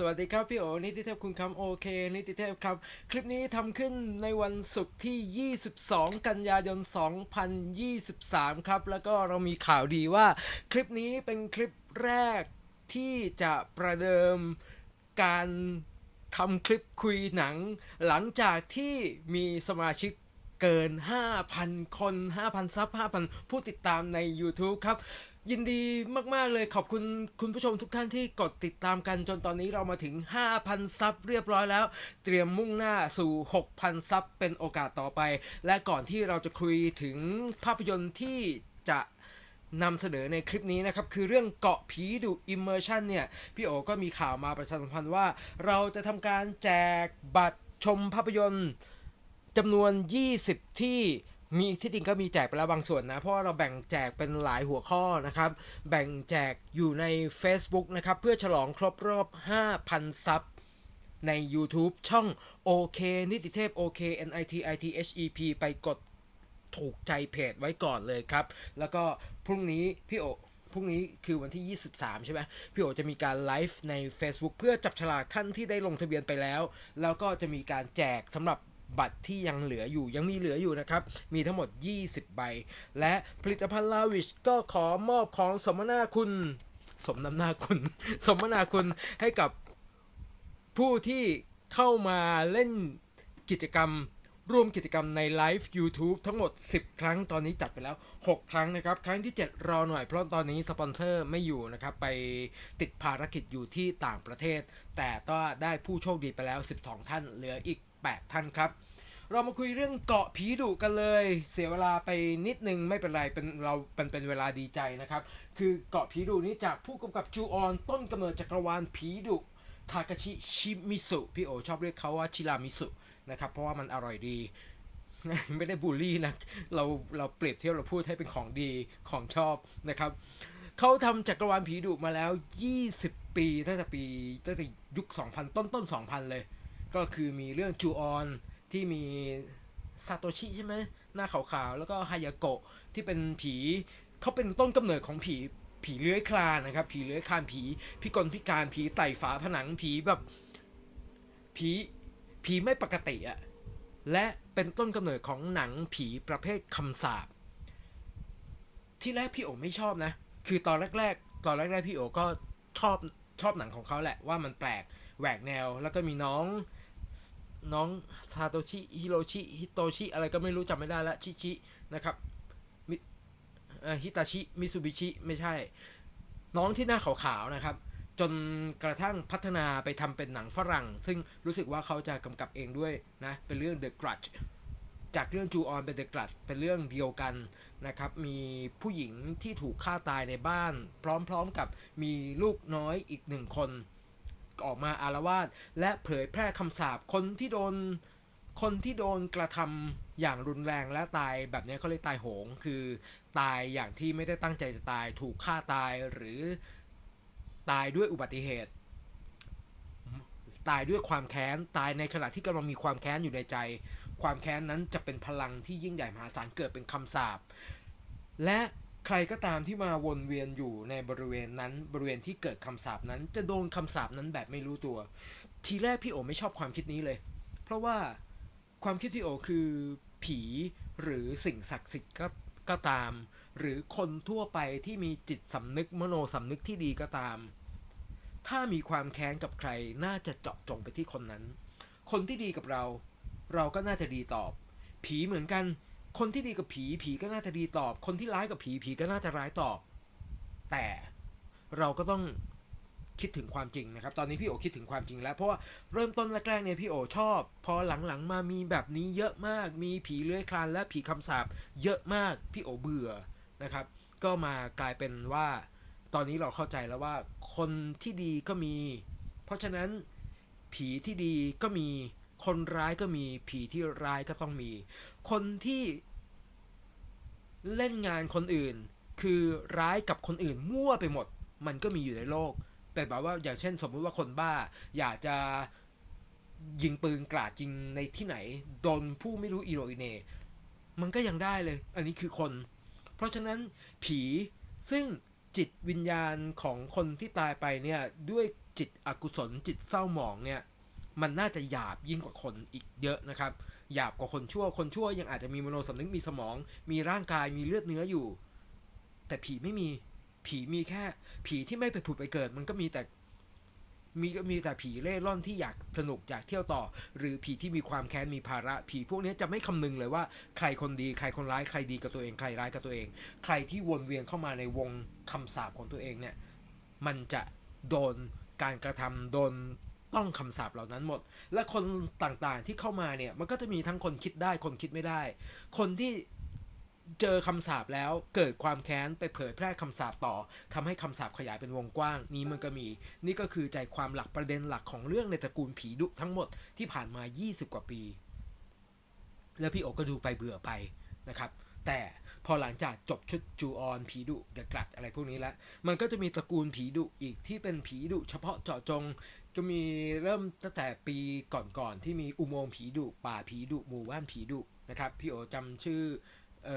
สวัสดีครับพี่โอนิติเทพคุณคำโอเคนิติเทพครับ คลิปนี้ทำขึ้นในวันศุกร์ที่ 22 กันยายน 2023 ครับ แล้วก็เรามีข่าวดีว่าคลิปนี้เป็นคลิปแรกที่จะประเดิมการทำคลิปคุยหนัง หลังจากที่มีสมาชิกเกิน 5,000 คน 5,000 ซับ 5,000 ผู้ติดตามใน YouTube ครับ ยินดีมากๆเลยขอบคุณคุณผู้ชมทุกท่านที่กดติดตามกันจนตอนนี้เรามาถึง 5,000 ซับเรียบร้อยแล้ว เตรียมมุ่งหน้าสู่ 6,000 ซับเป็นโอกาสต่อไป และก่อนที่เราจะคุยถึงภาพยนตร์ที่จะนำเสนอในคลิปนี้นะครับ คือเรื่องเกาะผีดุ Immersion เนี่ย พี่โอก็มีข่าวมาประชาสัมพันธ์ว่า เราจะทำการแจกบัตรชมภาพยนตร์จำนวน 20 ที่ มีที่จริงก็มีแจกไปแล้วบางส่วนนะ เพราะว่าเราแบ่งแจกเป็นหลายหัวข้อนะครับ แบ่งแจกอยู่ใน Facebook นะครับ เพื่อฉลองครบรอบ 5,000 ซับใน YouTube ช่องโอเคนิติเทพโอเค N I T I T H E P ไปกดถูกใจเพจไว้ก่อนเลยครับ แล้วก็พรุ่งนี้พี่โอพรุ่งนี้คือวันที่ 23 ใช่ไหมพี่โอจะมีการไลฟ์ใน Facebook เพื่อจับฉลากท่านที่ได้ลงทะเบียนไปแล้ว แล้วก็จะมีการแจกสำหรับ บัตรที่ยังเหลืออยู่ยังมีเหลืออยู่นะครับ มีทั้งหมด 20 ใบ และผลิตภัณฑ์ลาวิชก็ขอมอบของสมนาคุณ สมนำหน้าคุณ สมนาคุณให้กับผู้ที่เข้ามาเล่นกิจกรรมร่วมกิจกรรมในไลฟ์ YouTube ทั้งหมด 10 ครั้งตอนนี้จัดไปแล้ว 6 ครั้งนะครับ ครั้งที่ 7 รอหน่อยเพราะตอนนี้สปอนเซอร์ไม่อยู่นะครับ ไปติดภารกิจอยู่ที่ต่างประเทศ แต่ก็ได้ผู้โชคดีไปแล้ว 12 ท่านเหลืออีก 8 ท่านครับ เรามาคุยเรื่องเกาะผีดุกันเลย เสียเวลาไปนิดนึงไม่เป็นไรเป็นเราเป็นเป็นเวลาดีใจนะครับ คือเกาะผีดุนี้จากผู้กำกับจูออนต้นกำเนิดจักรวาลผีดุทากาชิชิมิสุพี่โอชอบเรียกเขาว่าชิรามิสุนะครับเพราะว่ามันอร่อยดีไม่ได้บูลลี่นะ เราเราเปรียบเทียบเราพูดให้เป็นของดีของชอบนะครับ เขาทำจักรวาลผีดุมาแล้ว 20 ปีตั้งแต่ปีตั้งแต่ยุค 2000 ต้นต้น 2000 เลย ก็คือมีเรื่องจูออนที่มีซาโตชิใช่ไหมหน้าขาวๆ แล้วก็ฮายาโกะที่เป็นผีเขาเป็นต้นกำเนิดของผีผีเลื้อยคลานนะครับ ผีเลื้อยคลานผีพิกลพิการผีไต่ฝาผนังผีแบบผีผีไม่ปกติอะและเป็นต้นกำเนิดของหนังผีประเภทคำสาปที่แรกพี่โอไม่ชอบนะ คือตอนแรก ๆ ตอนแรกๆพี่โอก็ชอบชอบหนังของเขาแหละว่ามันแปลกแหวกแนว แล้วก็มีน้อง น้องซาโตชิฮิโรชิฮิโตชิอะไรก็ไม่รู้จำไม่ได้ละชิชินะครับฮิตาชิมิซูบิชิไม่ใช่ น้องที่หน้าขาวๆนะครับ จนกระทั่งพัฒนาไปทำเป็นหนังฝรั่ง ซึ่งรู้สึกว่าเขาจะกำกับเองด้วยนะ เป็นเรื่อง The Grudge จากเรื่องจูออนเป็น The Grudge เป็นเรื่องเดียวกันนะครับ มีผู้หญิงที่ถูกฆ่าตายในบ้าน พร้อมๆกับมีลูกน้อยอีกหนึ่งคน ออกมาอารวาสและเผยแพร่คำสาปคนที่โดนคนที่โดนกระทำอย่างรุนแรงและตายแบบนี้เขาเรียกตายโหง คือตายอย่างที่ไม่ได้ตั้งใจจะตายถูกฆ่าตายหรือตายด้วยอุบัติเหตุ ตายด้วยความแค้นตายในขณะที่กำลังมีความแค้นอยู่ในใจ ความแค้นนั้นจะเป็นพลังที่ยิ่งใหญ่มหาศาลเกิดเป็นคำสาปและ ใครก็ตามที่มาวนเวียนอยู่ในบริเวณนั้นบริเวณที่เกิดคำสาปนั้น จะโดนคำสาปนั้นแบบไม่รู้ตัว ทีแรกพี่โอไม่ชอบความคิดนี้เลย เพราะว่าความคิดที่โอคือผีหรือสิ่งศักดิ์สิทธิ์ก็ก็ตาม หรือคนทั่วไปที่มีจิตสำนึกมโนสำนึกที่ดีก็ตาม ถ้ามีความแค้นกับใครน่าจะเจาะจงไปที่คนนั้น คนที่ดีกับเรา เราก็น่าจะดีตอบ ผีเหมือนกัน คนที่ดีกับผีผีก็น่าจะดีตอบ คนที่ร้ายกับผีผีก็น่าจะร้ายตอบ แต่เราก็ต้องคิดถึงความจริงนะครับ ตอนนี้พี่โอคิดถึงความจริงแล้ว เพราะว่าเริ่มต้นแรกๆเนี่ยพี่โอชอบ พอหลังๆมามีแบบนี้เยอะมาก มีผีเลื้อยคลานและผีคำสาปเยอะมาก พี่โอเบื่อนะครับ ก็มากลายเป็นว่า ตอนนี้เราเข้าใจแล้วว่าคนที่ดีก็มี เพราะฉะนั้นผีที่ดีก็มี คนร้ายก็มีผีที่ร้ายก็ต้องมี คนที่เล่นงานคนอื่น คือร้ายกับคนอื่นมั่วไปหมด มันก็มีอยู่ในโลกแต่แบบว่าอย่างเช่นสมมุติว่าคนบ้า อยากจะยิงปืนกราดยิงในที่ไหนโดนผู้ไม่รู้อีโรอีเนมันก็ยังได้เลย อันนี้คือคน เพราะฉะนั้นผีซึ่งจิตวิญญาณของคนที่ตายไปเนี่ย ด้วยจิตอกุศลจิตเศร้าหมองเนี่ย มันน่าจะหยาบยิ่งกว่าคนอีกเยอะนะครับ หยาบกว่าคนชั่ว คนชั่วยังอาจจะมีมโนสำนึกมีสมอง มีร่างกายมีเลือดเนื้ออยู่ แต่ผีไม่มี ผีมีแค่ ผีที่ไม่ไปผุดไปเกิด มันก็มีแต่มีก็มีแต่ผีเล่ร่อนที่อยากสนุกอยากเที่ยวต่อ หรือผีที่มีความแค้นมีภาระ ผีพวกนี้จะไม่คำนึงเลยว่าใครคนดีใครคนร้ายใครดีกับตัวเองใครร้ายกับตัวเอง ใครที่วนเวียนเข้ามาในวงคำสาปของตัวเองเนี่ยมันจะโดนการกระทำโดน ต้องคำสาปเหล่านั้นหมด และคนต่างๆที่เข้ามาเนี่ย มันก็จะมีทั้งคนคิดได้คนคิดไม่ได้ คนที่เจอคำสาปแล้วเกิดความแค้นไปเผยแพร่คำสาปต่อทำให้คำสาปขยายเป็นวงกว้าง นี้มันก็มี นี่ก็คือใจความหลักประเด็นหลักของเรื่องในตระกูลผีดุทั้งหมดที่ผ่านมา 20 กว่าปี แล้วพี่โอก็ดูไปเบื่อไปนะครับ แต่พอหลังจากจบชุดจูออนผีดุเดอะกลัดอะไรพวกนี้แล้ว มันก็จะมีตระกูลผีดุอีกที่เป็นผีดุเฉพาะเจาะจง ก็มีเริ่มตั้งแต่ปีก่อนๆที่มีอุโมงค์ผีดุป่าผีดุหมู่บ้านผีดุนะครับพี่โอจำชื่ออ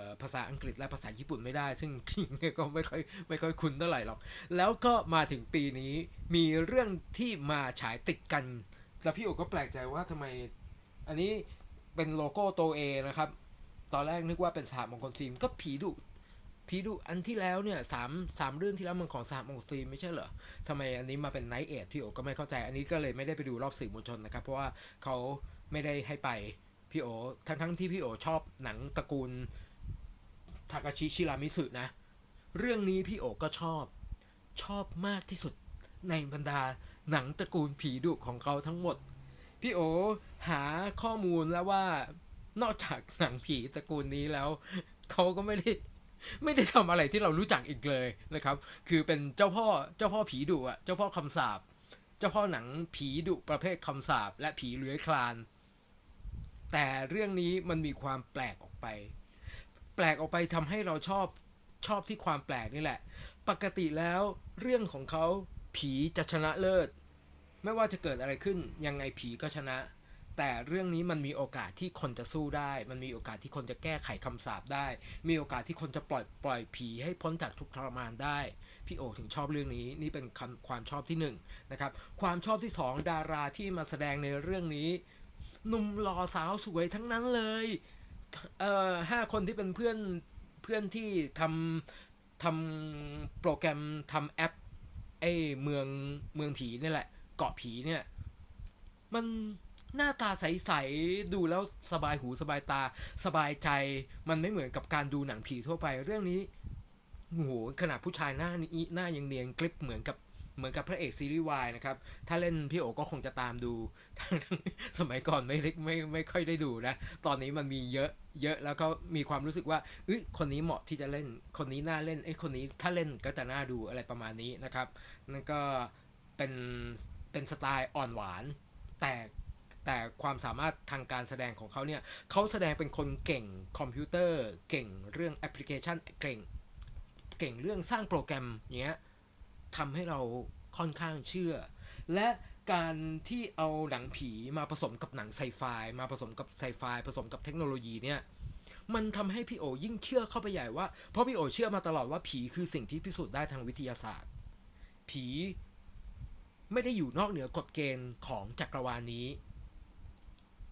อภาษาอังกฤษและภาษาญี่ปุ่นไม่ได้ ซึ่งพี่ก็ไม่ค่อยไม่ค่อยคุ้นเท่าไหร่หรอก แล้วก็มาถึงปีนี้มีเรื่องที่มาฉายติดกัน แล้วพี่โอก็แปลกใจว่าทำไม อันนี้เป็นโลโก้โตเอนะครับ ตอนแรกนึกว่าเป็นสหมงคลฟิล์มก็ผีดุ ผีดุอันที่แล้วเนี่ยสามสามเรื่องที่แล้วมันของสหมองคลฟิล์มไม่ใช่เหรอทำไมอันนี้มาเป็นไนท์เอทพี่โอก็ไม่เข้าใจ อันนี้ก็เลยไม่ได้ไปดูรอบสื่อมวลชนนะครับ เพราะว่าเขาไม่ได้ให้ไปพี่โอทั้งทั้งที่พี่โอชอบหนังตระกูลทากาชิชิรามิสึนะ เรื่องนี้พี่โอก็ชอบชอบมากที่สุดในบรรดาหนังตระกูลผีดุของเขาทั้งหมด พี่โอหาข้อมูลแล้วว่านอกจากหนังผีตระกูลนี้แล้ว เขาก็ไม่ได้ ไม่ได้ทำอะไรที่เรารู้จักอีกเลยนะครับ คือเป็นเจ้าพ่อเจ้าพ่อผีดุอะเจ้าพ่อคำสาปเจ้าพ่อหนังผีดุประเภทคำสาปและผีเลื้อยคลาน แต่เรื่องนี้มันมีความแปลกออกไป แปลกออกไปทำให้เราชอบชอบที่ความแปลกนี่แหละ ปกติแล้วเรื่องของเขาผีจะชนะเลิศ ไม่ว่าจะเกิดอะไรขึ้นยังไงผีก็ชนะ แต่เรื่องนี้มันมีโอกาสที่คนจะสู้ได้ มันมีโอกาสที่คนจะแก้ไขคำสาปได้ มีโอกาสที่คนจะปล่อยปล่อยผีให้พ้นจากทุกทรมานได้ พี่โอถึงชอบเรื่องนี้ นี่เป็นคความชอบที่หนึ่งนะครับ ความชอบที่สองดาราที่มาแสดงในเรื่องนี้หนุ่มหล่อสาวสวยทั้งนั้นเลย เอ่อห้าคนที่เป็นเพื่อนเพื่อนที่ทำทำโปรแกรมทำแอปไอ้เมืองเมืองผีนี่แหละ เกาะผีเนี่ย มัน หน้าตาใส ๆ ดูแล้วสบายหูสบายตาสบายใจ มันไม่เหมือนกับการดูหนังผีทั่วไป เรื่องนี้โอ้โหขนาดผู้ชายหน้านี้หน้ายังเนียนกริบเหมือนกับเหมือนกับพระเอกซีรีส์วายนะครับ ถ้าเล่นพี่โอก็คงจะตามดูสมัยก่อนไม่ได้ไม่ไม่ค่อยได้ดูนะ ตอนนี้มันมีเยอะเยอะแล้วก็มีความรู้สึกว่าเอ้ยคนนี้เหมาะที่จะเล่น คนนี้น่าเล่นไอ้คนนี้ถ้าเล่นก็จะน่าดูอะไรประมาณนี้นะครับ นั่นก็เป็นเป็นสไตล์อ่อนหวาน แต่ แต่ความสามารถทางการแสดงของเขาเนี่ยเขาแสดงเป็นคนเก่งคอมพิวเตอร์ เก่งเรื่องแอปพลิเคชันเก่ง เก่งเรื่องสร้างโปรแกรมเนี้ยทำให้เราค่อนข้างเชื่อ และการที่เอาหนังผีมาผสมกับหนังไซไฟมาผสมกับไซไฟผสมกับเทคโนโลยีเนี่ยมันทำให้พี่โอยิ่งเชื่อเข้าไปใหญ่ว่า เพราะพี่โอเชื่อมาตลอดว่าผีคือสิ่งที่พิสูจน์ได้ทางวิทยาศาสตร์ ผีไม่ได้อยู่นอกเหนือกฎเกณฑ์ของจักรวาลนี้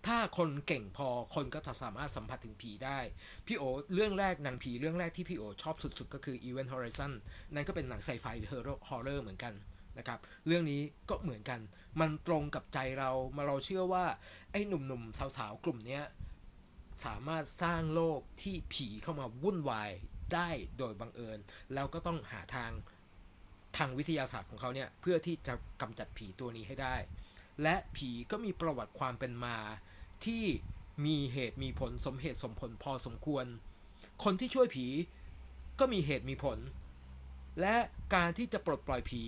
ถ้าคนเก่งพอคนก็จะสามารถสัมผัสถึงผีได้ พี่โอเรื่องแรกหนังผีเรื่องแรกที่พี่โอชอบสุดๆ ก็คือ Event Horizon นั่นก็เป็นหนังไซไฟเฮอร์เรอร์เหมือนกันนะครับเรื่องนี้ก็เหมือนกัน มันตรงกับใจเรามาเราเชื่อว่า ไอ้หนุ่มๆ สาวๆ กลุ่มเนี้ยสามารถสร้างโลกที่ผีเข้ามาวุ่นวายได้โดยบังเอิญ แล้วก็ต้องหาทางทางวิทยาศาสตร์ของเขาเนี่ยเพื่อที่จะกำจัดผีตัวนี้ให้ได้ และผีก็มีประวัติความเป็นมา ที่มีเหตุมีผลสมเหตุสมผลพอสมควร คนที่ช่วยผีก็มีเหตุมีผล และการที่จะปลดปล่อยผี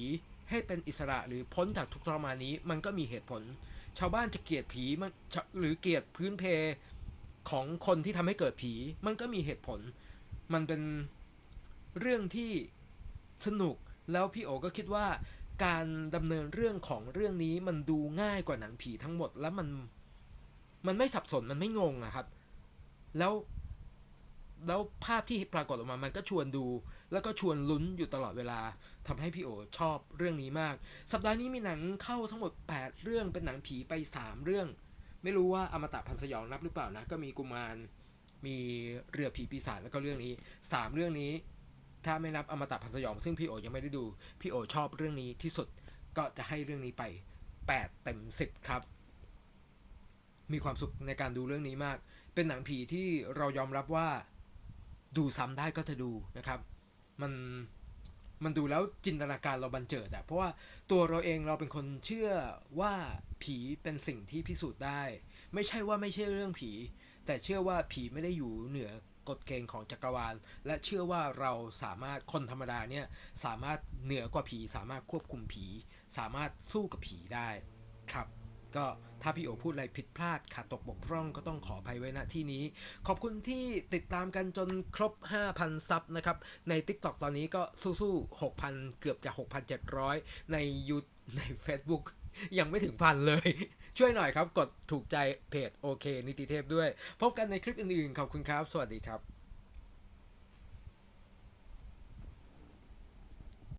ให้เป็นอิสระหรือพ้นจากทุกทรมานนี้มันก็มีเหตุผล ชาวบ้านจะเกลียดผีมันหรือเกลียดพื้นเพของคนที่ทำให้เกิดผีมันก็มีเหตุผล มันเป็นเรื่องที่สนุกแล้วพี่โอก็คิดว่า การดำเนินเรื่องของเรื่องนี้มันดูง่ายกว่าหนังผีทั้งหมด แล้วมันมันไม่สับสนมันไม่งงอะครับ แล้วแล้วภาพที่ปรากฏออกมามันก็ชวนดู แล้วก็ชวนลุ้นอยู่ตลอดเวลาทำให้พี่โอชอบเรื่องนี้มาก สัปดาห์นี้มีหนังเข้าทั้งหมด 8 เรื่องเป็นหนังผีไป 3 เรื่อง ไม่รู้ว่าอมตะพันสยองนับหรือเปล่านะ ก็มีกุมาร มีเรือผีปีศาจแล้วก็เรื่องนี้ 3 เรื่องนี้ ถ้าไม่นับอมตะพันสยอง ซึ่งพี่โอยังไม่ได้ดู พี่โอชอบเรื่องนี้ที่สุดก็จะให้เรื่องนี้ไป 8 เต็ม 10 ครับ มีความสุขในการดูเรื่องนี้มาก เป็นหนังผีที่เรายอมรับว่าดูซ้ำได้ก็จะดูนะครับ มันมันดูแล้วจินตนาการเราบันเจิดอะเพราะว่าตัวเราเองเราเป็นคนเชื่อว่าผีเป็นสิ่งที่พิสูจน์ได้ ไม่ใช่ว่าไม่เชื่อเรื่องผี แต่เชื่อว่าผีไม่ได้อยู่เหนือ กฎเกณฑ์ของจักรวาล และเชื่อว่าเราสามารถคนธรรมดาเนี่ยสามารถเหนือกว่าผี สามารถควบคุมผี สามารถสู้กับผีได้ครับ ก็ถ้าพี่โอพูดอะไรผิดพลาดขาดตกบกพร่องก็ต้องขออภัยไว้ณที่นี้ ขอบคุณที่ติดตามกันจนครบ 5,000 ซับนะครับ ใน TikTok ตอนนี้ก็สู้ๆ6,000 เกือบจะ 6,700 ในยูใน Facebook ยังไม่ถึงพันเลย ช่วยหน่อยครับ กดถูกใจเพจโอเค นิติเทพด้วย พบกันในคลิปอื่นๆ ขอบคุณครับ สวัสดีครับ